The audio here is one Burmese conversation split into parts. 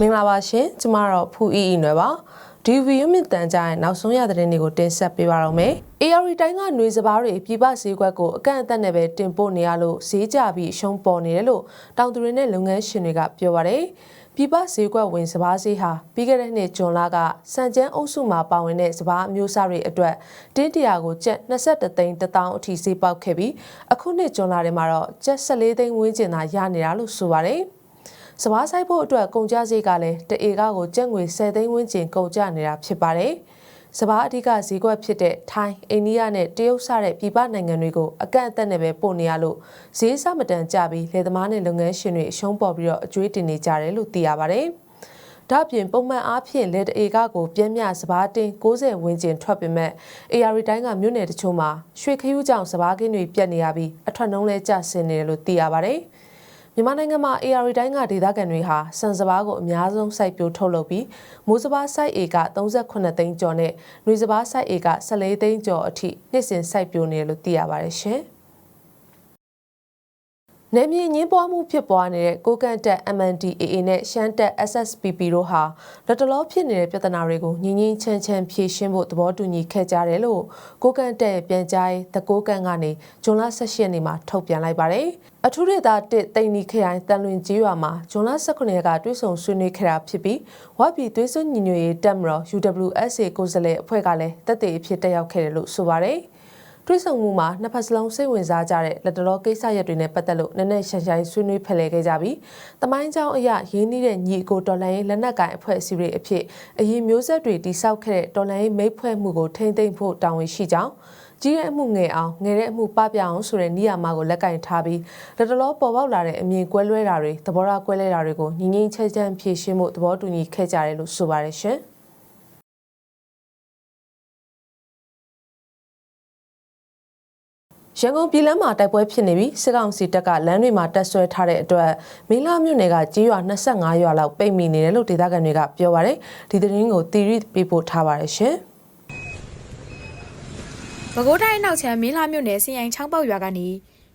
မင်္ဂလာပါရှင်ကျမတော့ဖူအီအီနွယ်ပါဒီဗီယိုမြင့်တန်ကြရဲ့နောက်ဆုံးရသတင်းတွေကိုတင်ဆက်ပေးပါတော့မယ်။ AR တိုင်းကຫນွေစပားတွေပြည်ပဈေးကွက်ကိုအကန့်အသတ်နဲ့ပဲတင်ပို့နေရလို့ဈေးကျပြီးအရှုံးပေါ်နေတယ်လို့တောင်သူတွေနဲ့လုပ်ငန်းရှင်တွေကပြောပါတယ်။ပြည်ပဈေးကွက်ဝင်စပားဈေးဟာပြီးခဲ့တဲ့နှစ်ဇွန်လကစံကျန်းအုပ်စုမှာပါဝင်တဲ့စပားအမျိုးအစားတွေအတွက်တင်းတရာကိုကျပ်22သိန်း1000အထိဈေးပေါက်ခဲ့ပြီးအခုနှစ်ဇွန်လထဲမှာတော့ကျပ်14သိန်းဝန်းကျင်သာရနေတာလို့ဆိုပါတယ်။ စပားဆိုင်ဖို့အတွက်ကုန်ကျစရိတ်ကလည်းတအေကကိုကျပ်ငွေ10သိန်းဝန်းကျင်ကုန်ကျနေတာဖြစ်ပါတယ်။စပားအဓိကဈေးကွက်ဖြစ်တဲ့ထိုင်းအိန္ဒိယနဲ့တရုတ်စတဲ့ပြည်ပနိုင်ငံတွေကိုအကန့်အသတ်နဲ့ပဲပို့နေရလို့ဈေးစမတန်ကြပြီးလယ်သမားနဲ့လုပ်ငန်းရှင်တွေအရှုံးပေါ်ပြီးတော့အကျွေးတင်နေကြတယ်လို့သိရပါတယ်။ဒါ့အပြင်ပုံမှန်အားဖြင့်လက်အေကကိုပြင်းမြစပားတင်60ဝန်းကျင်ထွက်ပေမဲ့ AR တိုင်းကမြို့နယ်တချို့မှာရွှေခရူးကြောင်စပားကင်းတွေပြတ်နေရပြီးအထွက်နှုံးလဲကျဆင်းနေတယ်လို့သိရပါတယ်။ မြန်မာနိုင်ငံမှာ AR တိုင်းကဒေသခံတွေဟာစံစပါးကိုအများဆုံးစိုက်ပျိုးထုတ်လုပ်ပြီးမိုးစပါးစိုက်ဧက38သိန်းကျော်နဲ့ຫນွေစပါးစိုက်ဧက14သိန်းကျော်အထိနှစ်စဉ်စိုက်ပျိုးနေတယ်လို့သိရပါတယ်ရှင်။ နယ်မြေငင်းပွားမှုဖြစ်ပွားနေတဲ့ကိုကန့်တက် MNDAA နဲ့ရှမ်းတက် SSPP တို့ဟာလက်တလောဖြစ်နေတဲ့ပြဿနာတွေကိုငြင်းငြင်းချမ်းချမ်းဖြေရှင်းဖို့သဘောတူညီခဲ့ကြတယ်လို့ကိုကန့်တက်ပြန်ကြားရေးတကိုးကန့်ကနေဇွန်လ18ရက်နေ့မှာထုတ်ပြန်လိုက်ပါတယ်။အထူးဒေသတစ်တိန်နီခရိုင်တန်လွင်ကြီးရွာမှာဇွန်လ18ရက်ကတွဲဆုံဆွေးနွေးခဲ့တာဖြစ်ပြီးဝါပြည်သွေးစွညီညွတ်ရေးတပ်မတော် UWSA ကိုယ်စားလှယ်အဖွဲ့ကလည်းတက်တဲ့အဖြစ်တက်ရောက်ခဲ့တယ်လို့ဆိုပါတယ်။ တွဲဆုံမှုမှာနှစ်ဖက်စလုံးစိတ်ဝင်စားကြတဲ့လက်တလောကိစ္စရပ်တွေနဲ့ပတ်သက်လို့နည်းနည်းရှာရှာဆွေးနွေးဖလှယ်ခဲ့ကြပြီးတမိုင်းကြောင်းအရာရင်းနှီးတဲ့ညီအကိုတော်လှန်ရေးလက်နက်ကိုင်အဖွဲ့အစည်းတွေအဖြစ်အရင်မျိုးဆက်တွေတိစောက်ခဲ့တဲ့တော်လှန်ရေးမိတ်ဖွဲ့မှုကိုထိမ့်သိမ့်ဖို့တာဝန်ရှိကြောင်းကြီးတဲ့အမှုငယ်အောင်ငယ်တဲ့အမှုပပြအောင်ဆိုတဲ့နေရာမှာကိုလက်ကင်ထားပြီးလက်တလောပေါ်ပေါက်လာတဲ့အမြင်ကွဲလွဲတာတွေသဘောထားကွဲလွဲတာတွေကိုညီငင်းချက်ချမ်းဖြေရှင်းဖို့သဘောတူညီခဲ့ကြတယ်လို့ဆိုပါတယ်ရှင်။ ရန်ကုန်ပြည်လမ်းမှာတိုက်ပွဲဖြစ်နေပြီးစစ်ကောင်စီတပ်ကလမ်းတွေမှာတပ်ဆွဲထားတဲ့အတွက်မင်းလာမြို့နယ်ကကြီးရွာ25ရွာလောက်ပိတ်မိနေတယ်လို့ဒေသခံတွေကပြောပါတယ်ဒီသတင်းကိုတီရီပေးပို့ထားပါတယ်ရှင်ပဲခူးတိုင်းနောက်ချမ်းမင်းလာမြို့နယ်စင်ရိုင်ချောင်းပေါက်ရွာကနေ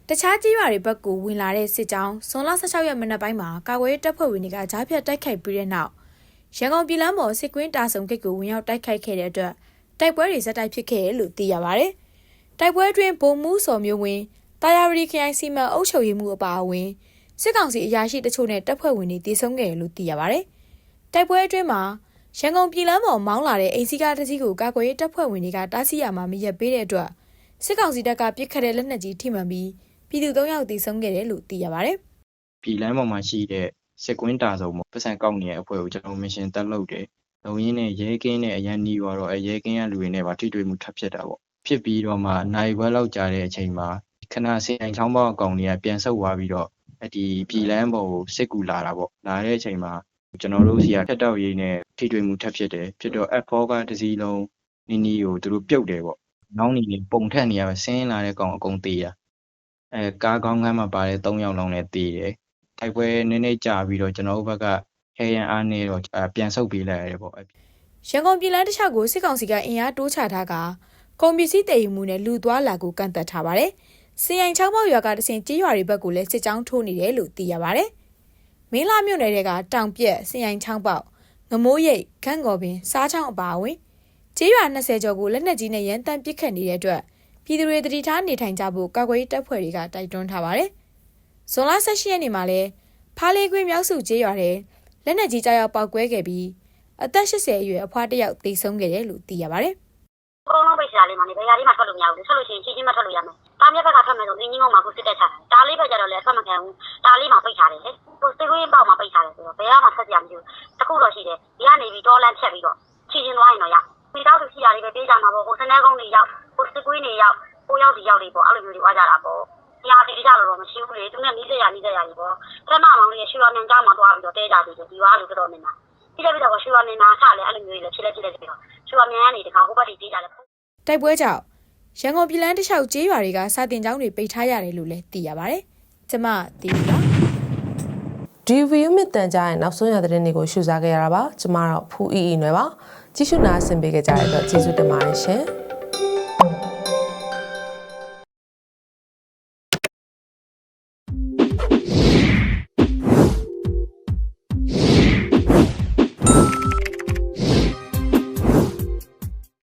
တခြားကြီးရွာတွေဘက်ကိုဝင်လာတဲ့စစ်ကြောင်းဇွန်လ16ရက်မနက်ပိုင်းမှာကာကွယ်တပ်ဖွဲ့ဝင်တွေကကြားဖြတ်တိုက်ခိုက်ပြီးတဲ့နောက်ရန်ကုန်ပြည်လမ်းပေါ်စစ်ကွင်းတာဆုံဂိတ်ကိုဝင်ရောက်တိုက်ခိုက်ခဲ့တဲ့အတွက်တိုက်ပွဲတွေဇက်တိုက်ဖြစ်ခဲ့တယ်လို့သိရပါတယ်။ တိုက်ပွဲတွင်ဗိုလ်မှူးစော်မျိုးဝင်းတာယာဝတီခရိုင်စီမံအုပ်ချုပ်ရေးမှူးအပါအဝင်စစ်ကောင်စီအရာရှိတချို့နဲ့တပ်ဖွဲ့ဝင်တွေတည်ဆုံခဲ့တယ်လို့သိရပါဗျ။တိုက်ပွဲအတွင်းမှာရန်ကုန်ပြည်လမ်းပေါ်မောင်းလာတဲ့အိမ်စီကားတစ်စီးကိုကာကွယ်ရေးတပ်ဖွဲ့ဝင်တွေကတားဆီးရမှာမရက်ပေးတဲ့အတွက်စစ်ကောင်စီတပ်ကပစ်ခတ်တဲ့လက်နက်ကြီးထိမှန်ပြီးပြည်သူ၃ယောက်တည်ဆုံခဲ့တယ်လို့သိရပါဗျ။ပြည်လမ်းပေါ်မှာရှိတဲ့စစ်ကွင်းတာစုံပေါ့ပတ်စံကောက်နေတဲ့အဖွဲ့ကိုကျွန်တော်မရှင်တက်လုပ်တယ်။လုံရင်းနဲ့ရဲကင်းနဲ့အရန်နီးသွားတော့အဲရဲကင်းကလူတွေနဲ့ပါထိတွေ့မှုထပ်ဖြစ်တာပေါ့ ဖြစ်ပြီးတော့မှနိုင်ခွဲလောက်ကြာတဲ့အချိန်မှာခဏစင်ချောင်းပေါက်အကောင်တွေကပြန်ဆုတ်သွားပြီးတော့ဒီပြည်လန်းပေါ်ကိုစစ်ကူလာတာပေါ့လာတဲ့အချိန်မှာကျွန်တော်တို့စီကဖြတ်တောက်ရေးနဲ့ထိတွေ့မှုထပ်ဖြစ်တယ်ဖြစ်တော့ F4 ကတစ်စီးလုံးနီနီကိုသူတို့ပြုတ်တယ်ပေါ့နောက်နေပုံထက်နေရဆင်းလာတဲ့ကောင်အကုန်သေးတာအဲကားကောင်းကမ်းမှာပါတဲ့၃ယောက်လုံးလည်းသေးတယ်တိုက်ပွဲနည်းနည်းကြာပြီးတော့ကျွန်တော်တို့ဘက်ကဟဲရန်အားနေတော့ပြန်ဆုတ်ပေးလိုက်ရတယ်ပေါ့ရန်ကုန်ပြည်လန်းတစ်လျှောက်ကိုစစ်ကောင်စီကအင်အားတိုးချထားက ကုန်ပစ္စည်းတည်ယူမှုနဲ့လူသွားလာကိုကန့်သက်ထားပါတယ်။စီရင်ချောင်းပေါက်ရွာကတဆင်ကြေးရွာတွေဘက်ကိုလည်းစစ်ကြောင်းထိုးနေတယ်လို့သိရပါတယ်။မင်းလာမြို့နယ်တွေကတောင်ပြက်စီရင်ချောင်းပေါက်ငမိုးရိပ်ခန့်ကော်ပင်စားချောင်းအပါအဝင်ကြေးရွာ20ကျော်ကိုလက်နက်ကြီးနဲ့ရန်တမ်းပစ်ခတ်နေတဲ့အတွက်ပြည်သူတွေတတိထားနေထိုင်ကြဖို့ကာကွယ်ရေးတပ်ဖွဲ့တွေကတိုက်တွန်းထားပါတယ်။ဇွန်လ18ရက်နေ့မှာလဲဖားလေးကွင်းမြောက်စုကြေးရွာတဲ့လက်နက်ကြီးကြောက်ရောက်ပောက်ကွဲခဲ့ပြီးအသက်80အရွယ်အဖွားတစ်ယောက်သေဆုံးခဲ့တယ်လို့သိရပါတယ် အကုန်လုံးပိတ်ချာလေးမှာနေဘယ်ရာလေးမှထွက်လို့မရဘူးလေထွက်လို့ရှိရင်ချင်းချင်းမထွက်လို့ရမယ်တားမြက်ဘက်ကထွက်မယ်ဆိုအင်းကြီးမောင်မှာကိုစစ်တက်ချတာတားလေးဘက်ကျတော့လည်းအထွက်မခံဘူးတားလေးမှာပိတ်ထားတယ်လေကိုစစ်ကွင်းပေါက်မှာပိတ်ထားတယ်ဆိုတော့ဘယ်ကမှထွက်ကြမလို့တခုတော့ရှိတယ်ဒီကနေပြီးတောလန့်ဖြတ်ပြီးတော့ချင်းချင်းသွားရင်တော့ရမိသားစုရှိရလေးပဲပေးကြမှာပေါ့ကိုစနေကုန်းတွေရောက်ကိုစစ်ကွင်းတွေရောက်ကိုရောက်ဒီရောက်တွေပေါ့အဲ့လိုမျိုးတွေဝါကြတာပေါ့တရားတိကျတော့တော့မရှိဘူးလေသူနဲ့နီးစက်ရနီးစက်ရကြီးပေါ့ပထမမောင်လေးရွှေရမြန်ကြားမှာသွားပြီးတော့တဲကြတယ်ဒီဝါလို့တော်တော်နေတာပြီးတော့ပြီးတော့ရွှေရမြန်နာခလည်းအဲ့လိုမျိုးတွေလည်းဖြစ်လက်ဖြစ်လက်ပြီးတော့ ရွှေရမြန်ကနေတခါဟိုဘက်တွေတေးကြတယ်တိုက်ပွဲကြောင့်ရန်ကုန်ပြည်လန်းတစ်လျှောက်ကျေးရွာတွေကစာတင်ကျောင်းတွေပိတ်ထားရတယ်လို့လည်းသိရပါဗျ။ကျမသိပါဒီဗီယိုမစ်တန်ကြားရဲ့နောက်ဆုံးရသတင်းတွေကိုရှုစားခဲ့ရတာပါကျမတော့ဖူအီအီနွယ်ပါကြည့်ရှုနာဆင်ပေးကြတဲ့အတွက်ကျေးဇူးတင်ပါတယ်ရှင်။